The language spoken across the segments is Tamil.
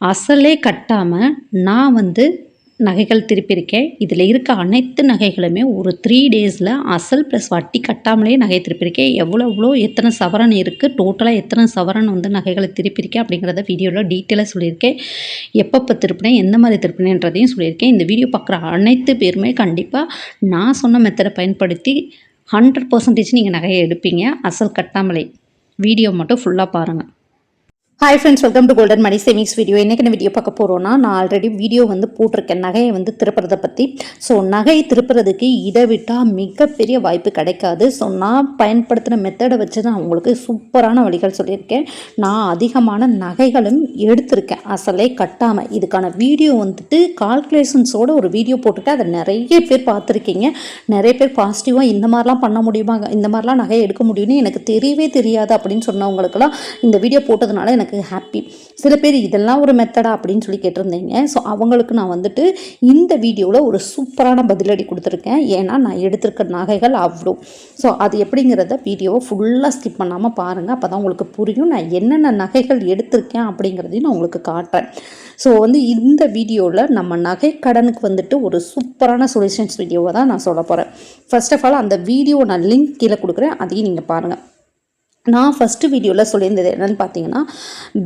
அசலே கட்டாமல் நான் வந்து நகைகள் திருப்பியிருக்கேன். இதில் இருக்க அனைத்து நகைகளுமே ஒரு த்ரீ டேஸில் அசல் ப்ளஸ் வட்டி கட்டாமலே நகை திருப்பியிருக்கேன். எவ்வளோ எவ்வளோ எத்தனை சவரன் இருக்குது டோட்டலாக எத்தனை சவரன் வந்து நகைகளை திருப்பியிருக்கேன் அப்படிங்கிறத வீடியோவில் டீட்டெயிலாக சொல்லியிருக்கேன். எப்பப்போ திருப்பினேன் எந்த மாதிரி திருப்பினேன்றதையும் சொல்லியிருக்கேன். இந்த வீடியோ பார்க்குற அனைத்து பேருமே கண்டிப்பாக நான் சொன்ன மெத்தடை பயன்படுத்தி ஹண்ட்ரட் பர்சன்டேஜ் நீங்கள் நகையை எடுப்பீங்க அசல் கட்டாமலே. வீடியோ மட்டும் ஃபுல்லாக பாருங்கள் hi friends welcome to golden money savings video என்னைக்கு வீடியோ பார்க்க போகிறோன்னா நான் ஆல்ரெடி வீடியோ வந்து போட்டிருக்கேன். நகையை வந்து திருப்புறதை பற்றி ஸோ நகையை திருப்புறதுக்கு இதை விட்டால் மிகப்பெரிய வாய்ப்பு கிடைக்காது. ஸோ நான் பயன்படுத்தின மெத்தடை வச்சு தான் உங்களுக்கு சூப்பரான வழிகள் சொல்லியிருக்கேன். நான் அதிகமான நகைகளும் எடுத்திருக்கேன். அசலே கட்டாமல் இதுக்கான வீடியோ வந்துட்டு கால்குலேஷன்ஸோட ஒரு வீடியோ போட்டுட்டு அதை நிறைய பேர் பார்த்துருக்கீங்க. நிறைய பேர் பாசிட்டிவாக இந்த மாதிரிலாம் பண்ண முடியுமா? இந்த மாதிரிலாம் நகை எடுக்க முடியும்னு எனக்கு தெரியவே தெரியாது அப்படின்னு சொன்னவங்களுக்கெல்லாம் இந்த வீடியோ போட்டதுனால எனக்கு எனக்கு ஹாப்பி சில பேர் இதெல்லாம் ஒரு மெத்தடா அப்படின்னு சொல்லி கேட்டிருந்தீங்க. ஸோ அவங்களுக்கு நான் வந்துட்டு இந்த வீடியோவில் ஒரு சூப்பரான பதிலடி கொடுத்துருக்கேன். ஏன்னா நான் எடுத்திருக்க நகைகள் அவ்வளோ ஸோ அது எப்படிங்கிறத வீடியோவை ஃபுல்லாக ஸ்கிப் பண்ணாமல் பாருங்கள் அப்போ தான் உங்களுக்கு புரியும். நான் என்னென்ன நகைகள் எடுத்திருக்கேன் அப்படிங்கிறதையும் நான் உங்களுக்கு காட்டுறேன். ஸோ வந்து இந்த வீடியோவில் நம்ம நகை கடனுக்கு வந்துட்டு ஒரு சூப்பரான சொல்யூஷன்ஸ் வீடியோவை தான் நான் சொல்ல போகிறேன் ஃபர்ஸ்ட் ஆஃப் ஆல் அந்த வீடியோ நான் லிங்க் கீழே கொடுக்குறேன். அதையும் நீங்கள் பாருங்கள் நான் ஃபஸ்ட்டு வீடியோவில் சொல்லியிருந்தது என்னென்னு பார்த்தீங்கன்னா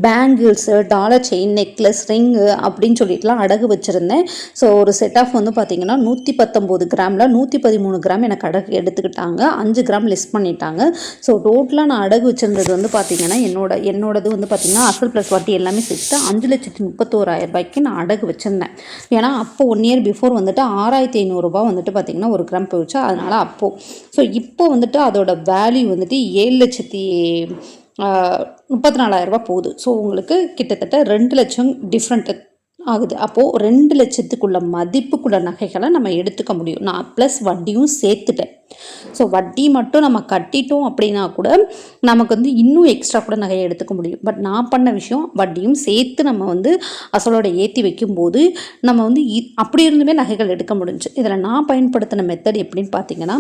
bangles dollar chain necklace ring அப்படின்னு சொல்லிட்டுலாம் அடகு வச்சுருந்தேன். ஸோ ஒரு செட் ஆஃப் வந்து பார்த்தீங்கன்னா நூற்றி பத்தொம்போது கிராமில் நூற்றி பதிமூணு கிராம் எனக்கு அடகு எடுத்துக்கிட்டாங்க. அஞ்சு கிராம் லெஸ் பண்ணிட்டாங்க. ஸோ டோட்டலாக நான் அடகு வச்சுருந்தது வந்து பார்த்தீங்கன்னா என்னோட என்னோடது வந்து பார்த்திங்கன்னா அசல் ப்ளஸ் வட்டி எல்லாமே சேர்த்து அஞ்சு லட்சத்தி முப்பத்தோராயிரம் ரூபாய்க்கு நான் அடகு வச்சுருந்தேன். ஏன்னா அப்போ ஒன் இயர் பிஃபோர் வந்துட்டு ஆறாயிரத்தி ஐநூறுரூபா வந்துட்டு பார்த்திங்கன்னா ஒரு கிராம் போயிடுச்சு. அதனால் அப்போது ஸோ இப்போ வந்துட்டு அதோட வேல்யூ வந்துட்டு ஏழு லட்சத்தி முப்பத்தி நாலாயிரரூபா போகுது. ஸோ உங்களுக்கு கிட்டத்தட்ட ரெண்டு லட்சம் டிஃப்ரெண்ட் ஆகுது. அப்போது ரெண்டு லட்சத்துக்குள்ள மதிப்புக்குள்ள நகைகளை நம்ம எடுத்துக்க முடியும். நான் ப்ளஸ் வட்டியும் சேர்த்துட்டேன். ஸோ வட்டி மட்டும் நம்ம கட்டிட்டோம் அப்படின்னா கூட நமக்கு வந்து இன்னும் எக்ஸ்ட்ரா கூட நகையை எடுத்துக்க முடியும். பட் நான் பண்ண விஷயம் வட்டியும் சேர்த்து நம்ம வந்து அசலோட ஏற்றி வைக்கும்போது நம்ம வந்து அப்படி இருந்துமே நகைகள் எடுக்க முடிஞ்சு. இதில் நான் பயன்படுத்தின மெத்தட் எப்படின்னு பார்த்தீங்கன்னா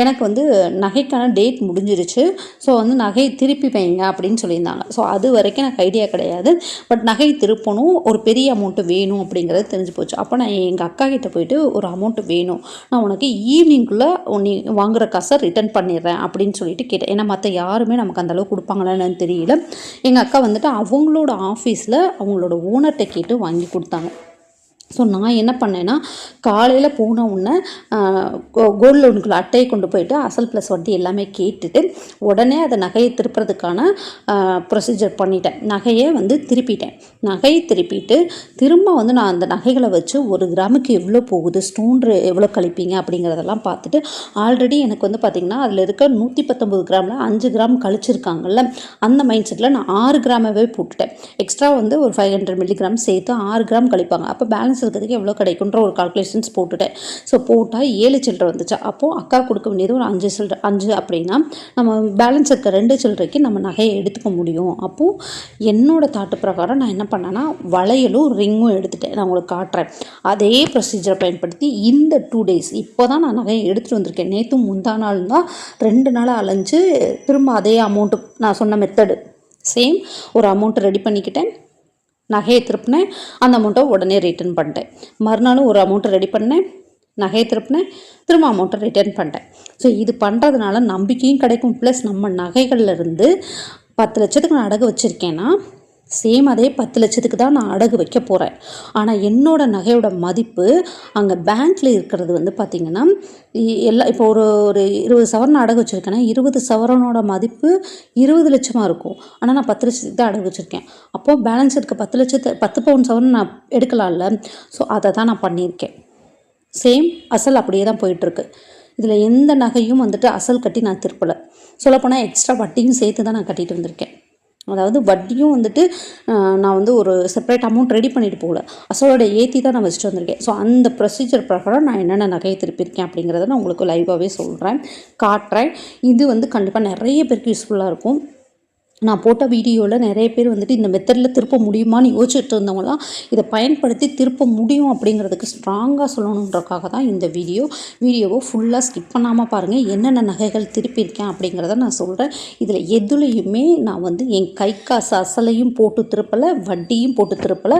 எனக்கு வந்து நகைக்கான டேட் முடிஞ்சிருச்சு. ஸோ வந்து நகையை திருப்பி வைங்க அப்படின்னு சொல்லியிருந்தாங்க. ஸோ அது வரைக்கும் எனக்கு ஐடியா கிடையாது. பட் நகை திருப்பணும் ஒரு பெரிய அமௌண்ட்டு வேணும் அப்படிங்கிறது தெரிஞ்சு போச்சு. அப்போ நான் எங்கள் அக்கா கிட்டே போயிட்டு ஒரு அமௌண்ட்டு வேணும். நான் உனக்கு ஈவினிங்குள்ளே நீ வாங்குகிற காசை ரிட்டர்ன் பண்ணிடுறேன் அப்படின்னு சொல்லிட்டு கேட்டேன். ஏன்னா மற்ற யாருமே நமக்கு அந்தளவுக்கு கொடுப்பாங்களான்னு தெரியல. எங்கள் அக்கா வந்துட்டு அவங்களோட ஆஃபீஸில் அவங்களோட ஓனர்கிட்ட கேட்டு வாங்கி கொடுத்தாங்க. ஸோ நான் என்ன பண்ணேன்னா காலையில் போன உடனே கோல்டு லோனுக்குள்ள அட்டையை கொண்டு போயிட்டு அசல் ப்ளஸ் வட்டி எல்லாமே கேட்டுட்டு உடனே அதை நகையை திருப்புறதுக்கான ப்ரொசீஜர் பண்ணிட்டேன். நகையை வந்து திருப்பிட்டேன். நகையை திருப்பிட்டு திரும்ப வந்து நான் அந்த நகைகளை வச்சு ஒரு கிராமுக்கு எவ்வளோ போகுது ஸ்டோன் எவ்வளோ கழிப்பீங்க அப்படிங்கிறதெல்லாம் பார்த்துட்டு ஆல்ரெடி எனக்கு வந்து பார்த்திங்கன்னா அதில் இருக்க நூற்றி பத்தொம்பது கிராமில் அஞ்சு கிராம் கழிச்சிருக்காங்கல்ல அந்த மைண்ட் செட்டில் நான் ஆறு கிராமவே போட்டுட்டேன். எக்ஸ்ட்ரா வந்து ஒரு ஃபைவ் ஹண்ட்ரட் மில்லிகிராம் சேர்த்து ஆறு கிராம் கழிப்பாங்க. அப்போ பேலன்ஸ் பேலன்ஸ் இருக்கிறதுக்கு எவ்வளோ கிடைக்குன்ற ஒரு கால்குலேஷன்ஸ் போட்டுட்டேன். ஸோ போட்டால் ஏழு சில்லரை வந்துச்சு. அப்போது அக்கா கொடுக்க வேண்டியது ஒரு அஞ்சு சில்லரை அஞ்சு அப்படின்னா நம்ம பேலன்ஸ் இருக்க ரெண்டு சில்லறைக்கு நம்ம நகையை எடுத்துக்க முடியும். அப்போது என்னோடய தாட்டு பிரகாரம் நான் என்ன பண்ணேன்னா வளையலும் ரிங்கும் எடுத்துட்டேன். நான் உங்களுக்கு காட்டுறேன். அதே ப்ரொசீஜரை பயன்படுத்தி இந்த டூ டேஸ் இப்போ தான் நான் நகையை எடுத்துகிட்டு வந்திருக்கேன். நேற்றும் முந்தா நாள் தான் ரெண்டு நாள் அலைஞ்சு திரும்ப அதே அமௌண்ட்டு நான் சொன்ன மெத்தடு சேம் ஒரு அமௌண்ட்டு ரெடி பண்ணிக்கிட்டேன். நகையை திருப்பினேன். அந்த அமௌண்ட்டை உடனே ரிட்டர்ன் பண்ணிட்டேன். மறுநாளும் ஒரு அமௌண்ட்டை ரெடி பண்ணேன். நகையை திருப்பினேன். திரும்ப அமௌண்ட்டை ரிட்டர்ன் பண்ணிட்டேன். ஸோ இது பண்ணுறதுனால நம்பிக்கையும் கிடைக்கும். ப்ளஸ் நம்ம நகைகள்லேருந்து பத்து லட்சத்துக்கு நான் அடகு வச்சுருக்கேன்னா சேம் அதே பத்து லட்சத்துக்கு தான் நான் அடகு வைக்க போகிறேன் ஆனால் என்னோடய நகையோட மதிப்பு அங்கே பேங்க்கில் இருக்கிறது வந்து பார்த்திங்கன்னா எல்லா இப்போ ஒரு ஒரு இருபது சவரன் அடகு வச்சுருக்கேன்னா இருபது சவரனோட மதிப்பு இருபது லட்சமாக இருக்கும். ஆனால் நான் பத்து லட்சத்துக்கு தான் அடகு வச்சுருக்கேன். அப்போது பேலன்ஸ் இருக்க பத்து லட்சத்தை பத்து பவுன் சவரன் நான் எடுக்கலாம்ல. ஸோ அதை தான் நான் பண்ணியிருக்கேன். சேம் அசல் அப்படியே தான் போயிட்டுருக்கு. இதில் எந்த நகையும் வந்துட்டு அசல் கட்டி நான் திருப்பலை. சொல்லப்போனால் எக்ஸ்ட்ரா வட்டியும் சேர்த்து தான் நான் கட்டிட்டு வந்திருக்கேன். அதாவது வட்டியும் வந்துட்டு நான் வந்து ஒரு செப்பரேட் அமௌண்ட் ரெடி பண்ணிட்டு போகல. அசலோட ஏற்றி தான் நான் வச்சுட்டு வந்திருக்கேன். ஸோ அந்த ப்ரொசீஜர் பிரகாரம் நான் என்னென்ன நகையை திருப்பியிருக்கேன் அப்படிங்கிறத நான் உங்களுக்கு லைவாகவே சொல்கிறேன் காட்டுறேன். இது வந்து கண்டிப்பாக நிறைய பேருக்கு யூஸ்ஃபுல்லாக இருக்கும். நான் போட்ட வீடியோவில் நிறைய பேர் வந்துட்டு இந்த மெத்தடில் திருப்ப முடியுமான்னு யோசிச்சுட்டு இருந்தவங்களாம் இதை பயன்படுத்தி திருப்ப முடியும் அப்படிங்கிறதுக்கு ஸ்ட்ராங்காக சொல்லணுன்றக்காக தான் இந்த வீடியோ. வீடியோவை ஃபுல்லாக ஸ்கிப் பண்ணாமல் பாருங்கள் என்னென்ன நகைகள் திருப்பியிருக்கேன் அப்படிங்கிறத நான் சொல்கிறேன் இதில் எதுலேயுமே நான் வந்து என் கை காசு அசலையும் போட்டு திருப்பலை வட்டியும் போட்டு திருப்பலை.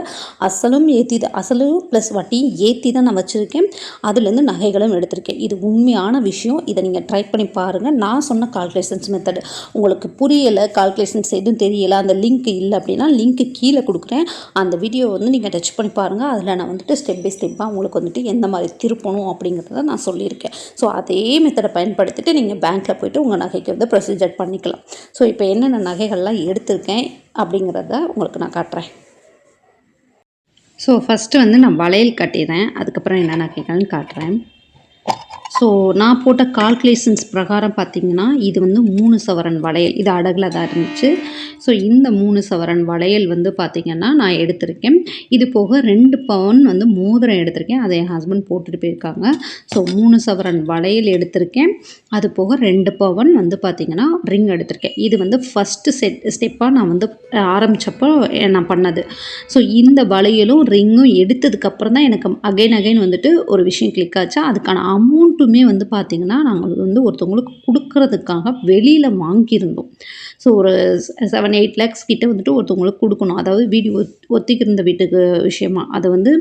அசலும் ஏற்றி அசலும் ப்ளஸ் வட்டியும் ஏற்றி தான் நான் வச்சுருக்கேன். அதுலேருந்து நகைகளும் எடுத்திருக்கேன். இது உண்மையான விஷயம். இதை நீங்கள் ட்ரை பண்ணி பாருங்கள் நான் சொன்ன கால்குலேஷன்ஸ் மெத்தடு உங்களுக்கு புரியலை கால்குலேஷன் கால்குலேஷன்ஸ் எதுவும் தெரியல. அந்த லிங்க் இல்லை அப்படின்னா லிங்க்கு கீழே கொடுக்குறேன். அந்த வீடியோ வந்து நீங்கள் டச் பண்ணி பாருங்கள் அதில் நான் வந்துட்டு ஸ்டெப் பை ஸ்டெப்பாக உங்களுக்கு வந்துட்டு எந்த மாதிரி திருப்பணும் அப்படிங்கிறத நான் சொல்லியிருக்கேன். ஸோ அதே மெத்தடை பயன்படுத்திட்டு நீங்கள் பேங்க்கில் போயிட்டு உங்கள் நகைக்கு வந்து ப்ரொசீஜர் பண்ணிக்கலாம். ஸோ இப்போ என்னென்ன நகைகள்லாம் எடுத்திருக்கேன் அப்படிங்கிறத உங்களுக்கு நான் காட்டுறேன். ஸோ ஃபஸ்ட்டு வந்து நான் வளையல் கட்டிடுறேன். அதுக்கப்புறம் என்ன நகைகள்னு காட்டுறேன். ஸோ நான் போட்ட கால்குலேஷன்ஸ் பிரகாரம் பார்த்தீங்கன்னா இது வந்து மூணு சவரன் வளையல். இது அடகில் தான் இருந்துச்சு. ஸோ இந்த மூணு சவரன் வளையல் வந்து பார்த்திங்கன்னா நான் எடுத்திருக்கேன். இது போக ரெண்டு பவுன் வந்து மோதிரம் எடுத்திருக்கேன். அதை என் ஹஸ்பண்ட் போட்டுட்டு போயிருக்காங்க. ஸோ மூணு சவரன் வளையல் எடுத்திருக்கேன். அது போக ரெண்டு பவன் வந்து பார்த்திங்கன்னா ரிங் எடுத்திருக்கேன். இது வந்து ஃபஸ்ட்டு செட் ஸ்டெப்பாக நான் வந்து ஆரம்பித்தப்போ நான் பண்ணது. ஸோ இந்த வளையலும் ரிங்கும் எடுத்ததுக்கப்புறம் தான் எனக்கு அகைன் அகைன் வந்துட்டு ஒரு விஷயம் கிளிக் ஆச்சு. அதுக்கான அமௌண்ட்டு அமௌண்ட்டுமே வந்து பார்த்திங்கன்னா நாங்கள் வந்து ஒருத்தவங்களுக்கு கொடுக்கறதுக்காக வெளியில் வாங்கியிருந்தோம். ஸோ ஒரு செவன் எயிட் லேக்ஸ் கிட்டே வந்துட்டு ஒருத்தவங்களுக்கு கொடுக்கணும். அதாவது வீடு ஒத் ஒத்திக்கிருந்த வீட்டுக்கு விஷயமா. அதை வந்து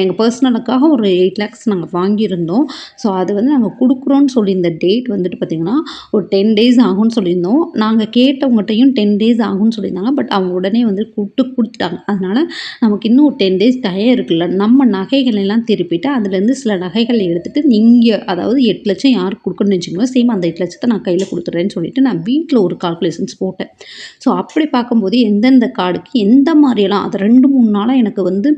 எங்கள் பர்சனலுக்காக ஒரு எயிட் லேக்ஸ் நாங்கள் வாங்கியிருந்தோம். ஸோ அது வந்து நாங்கள் கொடுக்குறோன்னு சொல்லியிருந்த டேட் வந்துட்டு பார்த்திங்கன்னா ஒரு டென் டேஸ் ஆகும்னு சொல்லியிருந்தோம். நாங்கள் கேட்டவங்ககிட்டையும் டென் டேஸ் ஆகும்னு சொல்லியிருந்தாங்க. பட் அவங்க உடனே வந்து கூப்பிட்டு கொடுத்துட்டாங்க. அதனால் நமக்கு இன்னும் ஒரு டென் டேஸ் டயம் இருக்குல்ல. நம்ம நகைகள் எல்லாம் திருப்பிட்டு அதுலேருந்து சில நகைகள் எடுத்துகிட்டு நீங்கள் அதாவது எட்டு லட்சம் யாருக்கு கொடுக்கணும்னு வச்சுக்கோங்க சேம் அந்த எட்டு லட்சத்தை நான் கையில் கொடுத்துட்றேன்னு சொல்லிட்டு நான் வீட்டில் ஒரு கால்குலேஷன் கால்குலேஷன்ஸ் போட்டேன். ஸோ அப்படி பார்க்கும்போது எந்தெந்த கார்டுக்கு எந்த மாதிரியெல்லாம் அது ரெண்டு மூணு நாளாக எனக்கு வந்து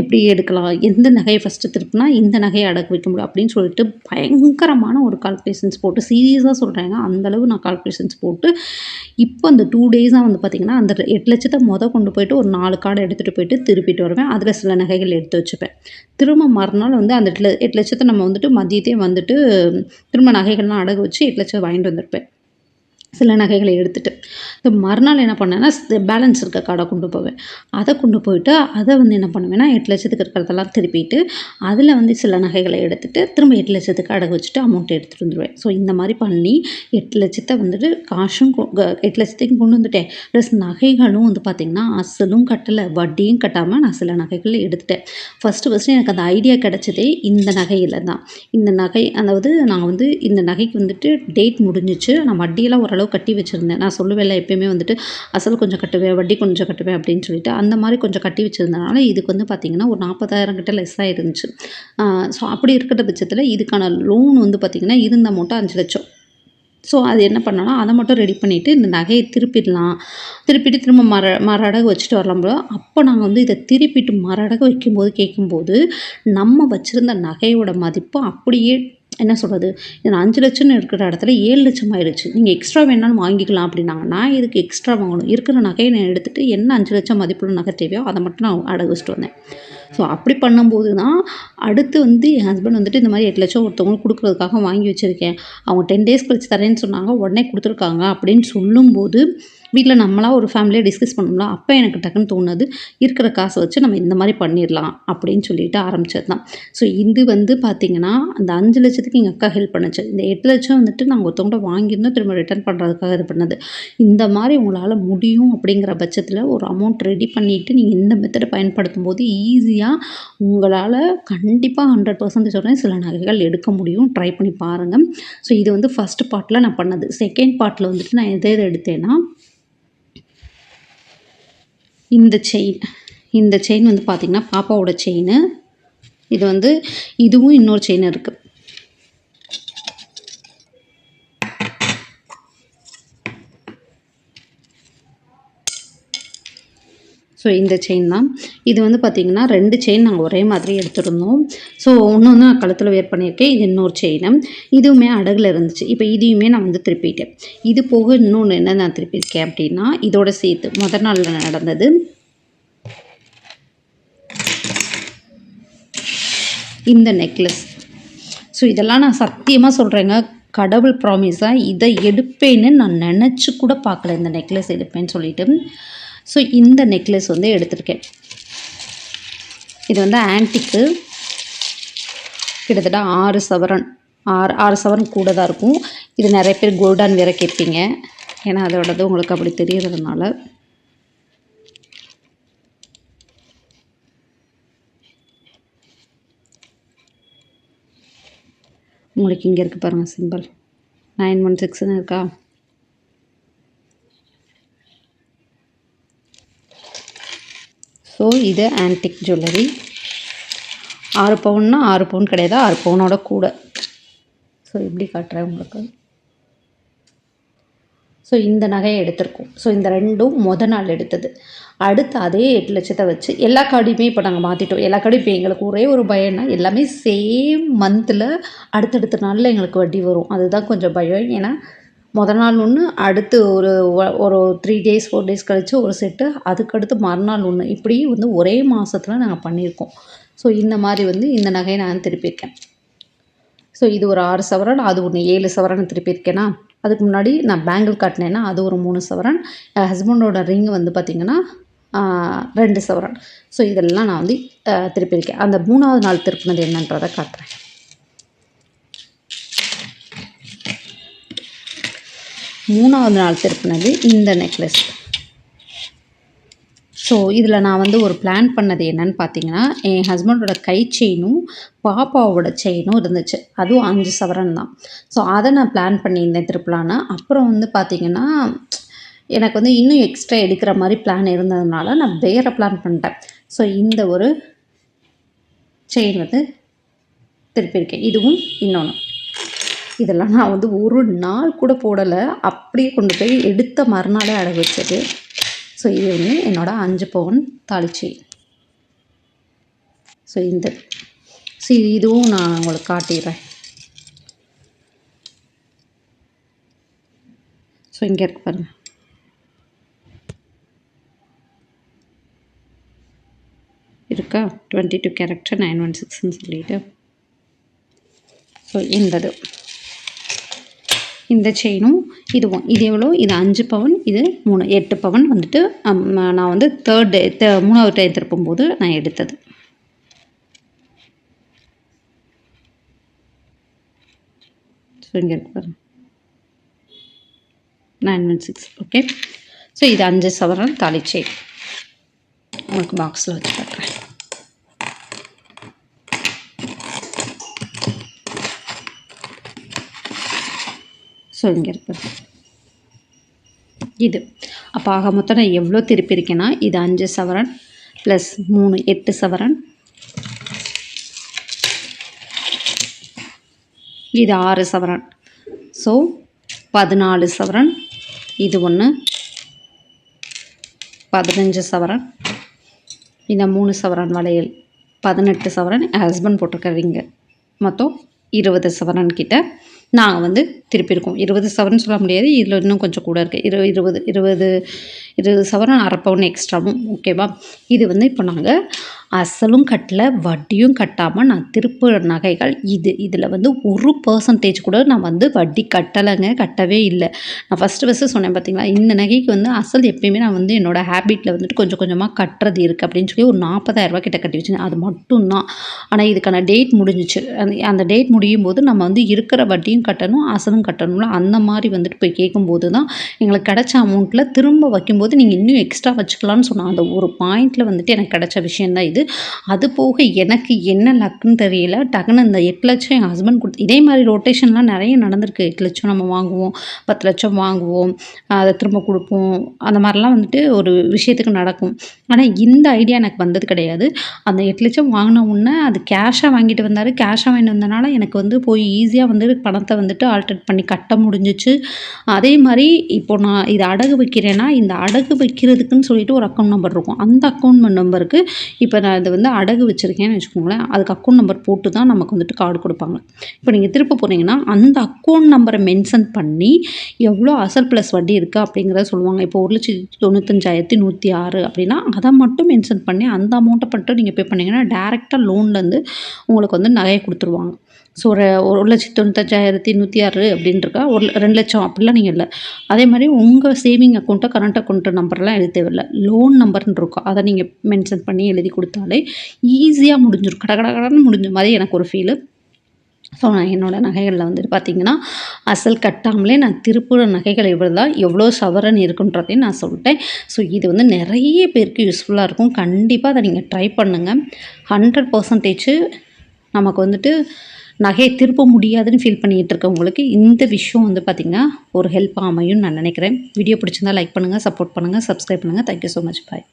எப்படி எடுக்கலாம் எந்த நகையை ஃபஸ்ட்டு திருப்பினா இந்த நகையை அடக்கு வைக்க முடியும் அப்படின்னு சொல்லிட்டு பயங்கரமான ஒரு கால்குலேஷன்ஸ் போட்டு சீரியஸாக சொல்கிறாங்க அந்தளவு நான் கால்குலேஷன்ஸ் போட்டு இப்போ அந்த டூ டேஸாக வந்து பார்த்திங்கன்னா அந்த எட்டு லட்சத்தை மொதல் கொண்டு போயிட்டு ஒரு நாலு கார்டு எடுத்துகிட்டு போயிட்டு திருப்பிட்டு வருவேன். அதில் சில நகைகள் எடுத்து வச்சுப்பேன். திரும்ப மறுநாள் வந்து அந்த எட்டு எட்டு லட்சத்தை நம்ம வந்துட்டு மதியத்தையும் வந்துட்டு திரும்ப நகைகள்லாம் அடகு வச்சு எட்டு லட்சம் வாங்கிட்டு வந்திருப்பேன். சில நகைகளை எடுத்துகிட்டு இந்த மறுநாள் என்ன பண்ணேன்னா பேலன்ஸ் இருக்க கார்டை கொண்டு போவேன். அதை கொண்டு போயிட்டு அதை வந்து என்ன பண்ணுவேன்னா எட்டு லட்சத்துக்கு இருக்கிறதெல்லாம் திருப்பிட்டு அதில் வந்து சில நகைகளை எடுத்துகிட்டு திரும்ப எட்டு லட்சத்துக்கு அடகு வச்சுட்டு அமௌண்ட் எடுத்துகிட்டு வந்துடுவேன் ஸோ இந்த மாதிரி பண்ணி எட்டு லட்சத்தை வந்துட்டு காசும் எட்டு லட்சத்தையும் கொண்டு வந்துட்டேன். ப்ளஸ் நகைகளும் வந்து பார்த்திங்கன்னா அசலும் கட்டலை வட்டியும் கட்டாமல் நான் சில நகைகளை எடுத்துட்டேன். ஃபஸ்ட்டு ஃபஸ்ட்டு எனக்கு அந்த ஐடியா கிடச்சதே இந்த நகையில் தான். இந்த நகை அதாவது நான் வந்து இந்த நகைக்கு வந்துட்டு டேட் முடிஞ்சிச்சு. நான் வட்டியெல்லாம் ஓரளவு கட்டி வச்சுருந்தேன். நான் சொல்லுவேன்ல எப்பயுமே வந்துட்டு அசல் கொஞ்சம் கட்டுவேன் வட்டி கொஞ்சம் கட்டுவேன் அப்படின்னு சொல்லிட்டு அந்த மாதிரி கொஞ்சம் கட்டி வச்சுருந்தனால இதுக்கு வந்து பார்த்திங்கன்னா ஒரு நாற்பதாயிரம் கிட்ட லெஸ்ஸாக இருந்துச்சு ஸோ அப்படி இருக்கிற பட்சத்தில் இதுக்கான லோன் வந்து பார்த்திங்கன்னா இருந்த அமௌண்ட்டு அஞ்சு லட்சம். ஸோ அது என்ன பண்ணோன்னா அதை மட்டும் ரெடி பண்ணிவிட்டு இந்த நகையை திருப்பிடலாம். திருப்பிட்டு திரும்ப மர மர அடகு வச்சுட்டு வரலாம் போல. அப்போ நாங்கள் வந்து இதை திருப்பிட்டு மரடகு வைக்கும்போது கேட்கும்போது நம்ம வச்சுருந்த நகையோட மதிப்பு அப்படியே என்ன சொல்கிறது இதில் அஞ்சு லட்சம்னு இருக்கிற இடத்துல ஏழு லட்சம் ஆயிடுச்சு. நீங்கள் எக்ஸ்ட்ரா வேணாலும் வாங்கிக்கலாம் அப்படின்னாங்க. நான் இதுக்கு எக்ஸ்ட்ரா வாங்கணும்? இருக்கிற நகையை நான் எடுத்துகிட்டு என்ன அஞ்சு லட்சம் மதிப்புள்ள நகை தேவையோ அதை மட்டும் நான் அடகு வச்சுட்டு வந்தேன். ஸோ அப்படி பண்ணும்போது தான் அடுத்து வந்து என் ஹஸ்பண்ட் வந்துட்டு இந்த மாதிரி எட்டு லட்சம் ஒருத்தவங்களுக்கு கொடுக்குறதுக்காக வாங்கி வச்சுருக்கேன். அவங்க டென் டேஸ் கழிச்சு தரேன்னு சொன்னாங்க. உடனே கொடுத்துருக்காங்க அப்படின்னு சொல்லும்போது வீட்டில் நம்மளாக ஒரு ஃபேமிலியாக டிஸ்கஸ் பண்ணோம்ல அப்போ எனக்கு டக்குன்னு தோணுது இருக்கிற காசை வச்சு நம்ம இந்த மாதிரி பண்ணிடலாம் அப்படின்னு சொல்லிட்டு ஆரம்பிச்சது தான் ஸோ இது வந்து பார்த்திங்கன்னா அந்த அஞ்சு லட்சத்துக்கு எங்கள் அக்கா ஹெல்ப் பண்ணுச்சு. இந்த எட்டு லட்சம் வந்துட்டு நாங்கள் ஒருத்தவங்கள்ட்ட வாங்கியிருந்தோம் திரும்ப ரிட்டர்ன் பண்ணுறதுக்காக இது பண்ணது. இந்த மாதிரி உங்களால் முடியும் அப்படிங்கிற பட்சத்தில் ஒரு அமௌண்ட் ரெடி பண்ணிவிட்டு நீங்கள் இந்த மெத்தடை பயன்படுத்தும் போது ஈஸியாக உங்களால் கண்டிப்பாக ஹண்ட்ரட் பர்சன்டேஜ் சொல்கிறேன் சில நகைகள் எடுக்க முடியும். ட்ரை பண்ணி பாருங்கள் ஸோ இது வந்து ஃபஸ்ட் பார்ட்டில் நான் பண்ணது. செகண்ட் பார்ட்டில் வந்துட்டு நான் எதை எதை எடுத்தேன்னா இந்த செயின் இந்த செயின் வந்து பார்த்திங்கன்னா பாப்பாவோட செயின் இது வந்து இதுவும் இன்னொரு செயின் இருக்குது ஸோ இந்த செயின் தான். இது வந்து பார்த்திங்கன்னா ரெண்டு செயின் நாங்கள் ஒரே மாதிரி எடுத்துருந்தோம். ஸோ ஒன்று வந்து நான் கழுத்தில் வேர் பண்ணியிருக்கேன். இது இன்னொரு செயினு இதுவுமே அடகில் இருந்துச்சு. இப்போ இதையுமே நான் வந்து திருப்பிட்டேன். இது போக இன்னொன்று என்ன நான் திருப்பியிருக்கேன் அப்படின்னா இதோட சேர்த்து முதல் நாளில் நடந்தது. இந்த நெக்லஸ் ஸோ இதெல்லாம் நான் சத்தியமாக சொல்கிறேங்க கடவுள் ப்ராமிஸாக இதை எடுப்பேன்னு நான் நினச்சி கூட பார்க்கல இந்த நெக்லஸ் எடுப்பேன்னு சொல்லிட்டு. ஸோ இந்த நெக்லஸ் வந்து எடுத்திருக்கேன். இது வந்து ஆன்டிக்கு கிட்டத்தட்ட ஆறு சவரன் ஆறு ஆறு சவரன் கூட தான் இருக்கும். இது நிறைய பேர் கோல்டான் வேற கேட்பீங்க. ஏன்னா அதோடது உங்களுக்கு அப்படி தெரியறதுனால உங்களுக்கு இங்கே இருக்குது பாருங்கள் சிம்பிள் நைன் ஒன் சிக்ஸ்னு இருக்கா? ஸோ இது ஆன்டிக் ஜுவல்லரி ஆறு பவுன்னா ஆறு பவுன் கிடையாது. ஆறு பவுனோட கூட. ஸோ எப்படி காட்டுறேன் உங்களுக்கு. ஸோ இந்த நகையை எடுத்திருக்கோம். ஸோ இந்த ரெண்டும் மொதல் நாள் எடுத்தது. அடுத்து அதே எட்டு லட்சத்தை வச்சு எல்லா கார்டையுமே இப்போ நாங்கள் மாற்றிட்டோம் எல்லா கார்டும் இப்போ எங்களுக்கு ஒரே ஒரு பயம்னா எல்லாமே சேம் மந்தில் அடுத்தடுத்த நாளில் எங்களுக்கு வட்டி வரும். அதுதான் கொஞ்சம் பயம். ஏன்னா முத நாள் ஒன்று அடுத்து ஒரு ஒரு த்ரீ டேஸ் ஃபோர் டேஸ் கழித்து ஒரு செட்டு அதுக்கடுத்து மறுநாள் ஒன்று இப்படி வந்து ஒரே மாதத்தில் நாங்கள் பண்ணியிருக்கோம். ஸோ இந்த மாதிரி வந்து இந்த நகையை நான் திருப்பியிருக்கேன். ஸோ இது ஒரு ஆறு சவரன் அது ஒன்று ஏழு சவரன் திருப்பியிருக்கேனா? அதுக்கு முன்னாடி நான் பேங்கிள் காட்டினேன்னா அது ஒரு மூணு சவரன். என் ஹஸ்பண்டோட ரிங் வந்து பார்த்திங்கன்னா ரெண்டு சவரன். ஸோ இதெல்லாம் நான் வந்து திருப்பியிருக்கேன். அந்த மூணாவது நாள் திருப்பினது என்னன்றதை காட்டுறேன். மூணாவது நாள் திருப்பினது இந்த நெக்லஸ் ஸோ இதில் நான் வந்து ஒரு பிளான் பண்ணது என்னன்னு பார்த்தீங்கன்னா என் ஹஸ்பண்டோட கை செயினும் பாப்பாவோட செயினும் இருந்துச்சு. அதுவும் அஞ்சு சவரன் தான். ஸோ அதை நான் பிளான் பண்ணியிருந்தேன் திருப்பலான்னு. அப்புறம் வந்து பார்த்தீங்கன்னா எனக்கு வந்து இன்னும் எக்ஸ்ட்ரா எடுக்கிற மாதிரி பிளான் இருந்ததுனால நான் வேறு பிளான் பண்ணிட்டேன். ஸோ இந்த ஒரு செயின் வந்து திருப்பியிருக்கேன். இதுவும் இன்னொன்று இதெல்லாம் நான் வந்து ஒரு நாள் கூட போடலை. அப்படியே கொண்டு போய் எடுத்த மறுநாளே அடகு வச்சது. ஸோ இது வந்து என்னோடய அஞ்சு பவுன் தாளிச்சி. ஸோ இந்த ஸோ இதுவும் நான் உங்களுக்கு காட்டிடுறேன். ஸோ இங்கே இருக்கு பாருங்கள் இருக்கா? Twenty two character nine one சிக்ஸ்ன்னு சொல்லிட்டு. ஸோ இந்தது இந்த செயினும் இதுவும் இது எவ்வளோ இது அஞ்சு பவன் இது மூணு எட்டு பவன் வந்துட்டு நான் வந்து தேர்ட் டே மூணாவது டைம் திருப்பும்போது நான் எடுத்தது. ஸோ இங்கே இருக்கு பாருங்க. Nine one six okay so இது அஞ்சு சவரன் தாலி செயின் உங்களுக்கு பாக்ஸில் வச்சு பார்க்குறேன் ஸோ இருக்குது இது. அப்போ ஆக மொத்தம் நான் எவ்வளோ திருப்பியிருக்கேன்னா இது அஞ்சு சவரன் ப்ளஸ் மூணு எட்டு சவரன். இது ஆறு சவரன். ஸோ பதினாலு சவரன். இது ஒன்று. பதினஞ்சு சவரன். இந்த மூணு சவரன் வளையல். பதினெட்டு சவரன் ஹஸ்பண்ட் போட்டிருக்க ரிங்கு மொத்தம் இருபது சவரன் கிட்ட. நாங்கள் வந்து திருப்பியிருக்கோம் இருபது சவரன் சொல்ல முடியாது. இதில் இன்னும் கொஞ்சம் கூட இருக்குது இரு இருபது இருபது இது சவரன் அரை பவுன் எக்ஸ்ட்ராவும் ஓகேவா இது வந்து இப்போ நாங்கள் அசலும் கட்டல வட்டியும் கட்டாமல் நான் திருப்புற நகைகள் இது இதில் வந்து ஒரு பர்சன்டேஜ் கூட நான் வந்து வட்டி கட்டலைங்க கட்டவே இல்லை. நான் ஃபஸ்ட்டு ஃபஸ்ட்டு சொன்னேன் பார்த்தீங்களா இந்த நகைக்கு வந்து அசல் எப்பயுமே நான் வந்து என்னோடய ஹேபிட்டில் வந்துட்டு கொஞ்சம் கொஞ்சமாக கட்டுறது இருக்குது அப்படின்னு சொல்லி ஒரு நாற்பதாயிரரூபா கிட்ட கட்டி வச்சுருந்தேன். அது மட்டும்தான். ஆனால் இதுக்கான டேட் முடிஞ்சிச்சு. அந்த அந்த டேட் முடியும் போது நம்ம வந்து இருக்கிற வட்டியும் கட்டணும் அசலும் கட்டணும்ல. அந்த மாதிரி வந்துட்டு போய் கேட்கும்போது தான் எங்களுக்கு கிடச்ச அமௌண்ட்டில் திரும்ப வைக்கும்போது நீங்கள் இன்னும் எக்ஸ்ட்ரா வச்சுக்கலாம்னு சொன்னால் அந்த ஒரு பாயிண்டில் வந்துட்டு எனக்கு கிடச்ச விஷயந்தான் இது. அது போக எனக்கு என்ன லக்குன்னு தெரியல. டக்குன்னு அந்த எட்டு லட்சம் என் ஹஸ்பண்ட் கொடுத்து இதே மாதிரி ரொட்டேஷன்லாம் நிறைய நடந்திருக்கு. எட்டு லட்சம் நம்ம வாங்குவோம் பத்து லட்சம் வாங்குவோம் அதை திரும்ப கொடுப்போம். அந்த மாதிரிலாம் வந்துட்டு ஒரு விஷயத்துக்கு நடக்கும். ஆனால் இந்த ஐடியா எனக்கு வந்தது கிடையாது. அந்த எட்டு லட்சம் வாங்கின உடனே அது கேஷாக வாங்கிட்டு வந்தார். கேஷாக வாங்கிட்டு வந்தனால எனக்கு வந்து போய் ஈஸியாக வந்து பணத்தை வந்துட்டு ஆல்ட்ரேட் பண்ணி கட்ட முடிஞ்சிச்சு. அதே மாதிரி இப்போ நான் இது அடகு வைக்கிறேன்னா இந்த அடகு வைக்கிறதுக்குன்னு சொல்லிட்டு ஒரு அக்கௌண்ட் நம்பர் இருக்கும். அந்த அக்கௌண்ட் நம்பருக்கு இப்போ நான் இதை வந்து அடகு வச்சுருக்கேன்னு வச்சுக்கோங்களேன். அதுக்கு அக்கௌண்ட் நம்பர் போட்டு தான் நமக்கு வந்துட்டு கார்டு கொடுப்பாங்க. இப்போ நீங்கள் திருப்ப போகிறீங்கன்னா அந்த அக்கௌண்ட் நம்பரை மென்ஷன் பண்ணி எவ்வளோ அசல் ப்ளஸ் வட்டி இருக்குது அப்படிங்கிறத சொல்லுவாங்க. இப்போ ஒரு லட்சத்தி தொண்ணூத்தஞ்சாயிரத்தி நூற்றி ஆறு அப்படின்னா அதை மட்டும் மென்ஷன் பண்ணி அந்த அமௌண்ட்டை மட்டும் நீங்கள் பே பண்ணிங்கன்னா டேரெக்டாக லோன்லேருந்து உங்களுக்கு வந்து நகையை கொடுத்துருவாங்க. ஸோ ஒரு ஒரு லட்சத்தி தொண்ணூத்தஞ்சாயிரத்தி நூற்றி ஆறு அப்படின்ட்டுருக்கா ஒரு ரெண்டு லட்சம். அப்படிலாம் நீங்கள் இல்லை. அதே மாதிரி உங்கள் சேவிங் அக்கௌண்ட்டை கரண்ட் அக்கௌண்ட்டு நம்பர்லாம் எழுத தேவையில்லை. லோன் நம்பர்னு இருக்கும் அதை நீங்கள் மென்ஷன் பண்ணி எழுதி கொடுத்தாலே ஈஸியாக முடிஞ்சிடும் கட கட கடன்னு முடிஞ்ச மாதிரி எனக்கு ஒரு ஃபீலு ஸோ நான் என்னோடய நகைகளில் வந்துட்டு பார்த்தீங்கன்னா அசல் கட்டாமலே நான் திருப்புற நகைகள் இவ்வளோ தான் எவ்வளோ சவரன் இருக்குன்றதையும் நான் சொல்லிட்டேன். ஸோ இது வந்து நிறைய பேருக்கு யூஸ்ஃபுல்லாக இருக்கும். கண்டிப்பாக அதை நீங்கள் ட்ரை பண்ணுங்கள் ஹண்ட்ரட் பர்சன்டேஜ் நமக்கு வந்துட்டு நகையை திருப்ப முடியாதுன்னு ஃபீல் பண்ணிகிட்டு இருக்கவங்களுக்கு இந்த விஷயம் வந்து பார்த்திங்கன்னா ஒரு ஹெல்ப் அமையும் நான் நினைக்கிறேன். வீடியோ பிடிச்சிருந்தா லைக் பண்ணுங்கள் சப்போர்ட் பண்ணுங்கள் சப்ஸ்கிரைப் பண்ணுங்கள் தேங்க்யூ ஸோ மச் பாய்